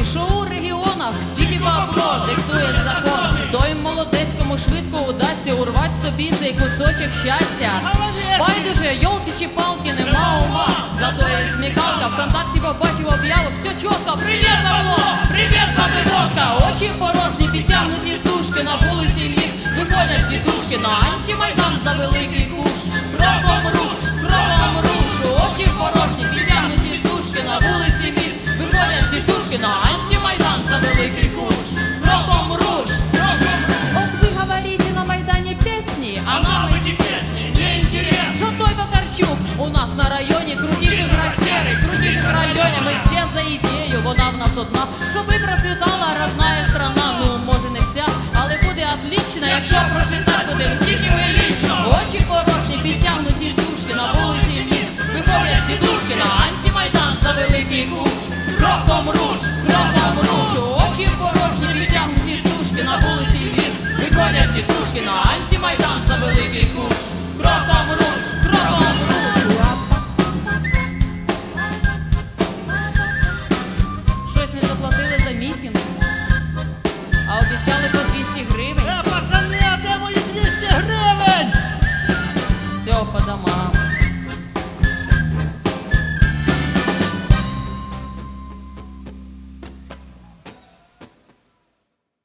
у столиці, що у регіонах, тільки бабло диктує закон. Той молодець, кому швидко удасться урвать собі цей кусочок щастя. Байдуже, йолки чи палки, нема ума. Зато є сміхалка, вконтакті побачив об'яву, все чітко. Привіт, бабло! Привіт, бабиводка! Очі порожні, підтягнуті дужки на вулиці міст. Виходять ці душки на антимайдан у нас на районі крутіший брастеры, крутіший в районі. Ми всі за ідею, вона в нас одна, щоби процвітала родная страна. Ну, може не вся, але буде отлично, якщо процвітати будемо тільки ми. Очі порожні, підтягнуті дужки на вулиці міст. Виходять ці дужки на антимайдан за великий куш. Кроком руш, кроком руш, очі порожні, підтягнуті дужки на вулиці міст. Виходять ці дужки на антимайдан за великий куш. Обіцяли по 200 гривень. Е, пацани, а де мої 200 гривень? Все, по домам.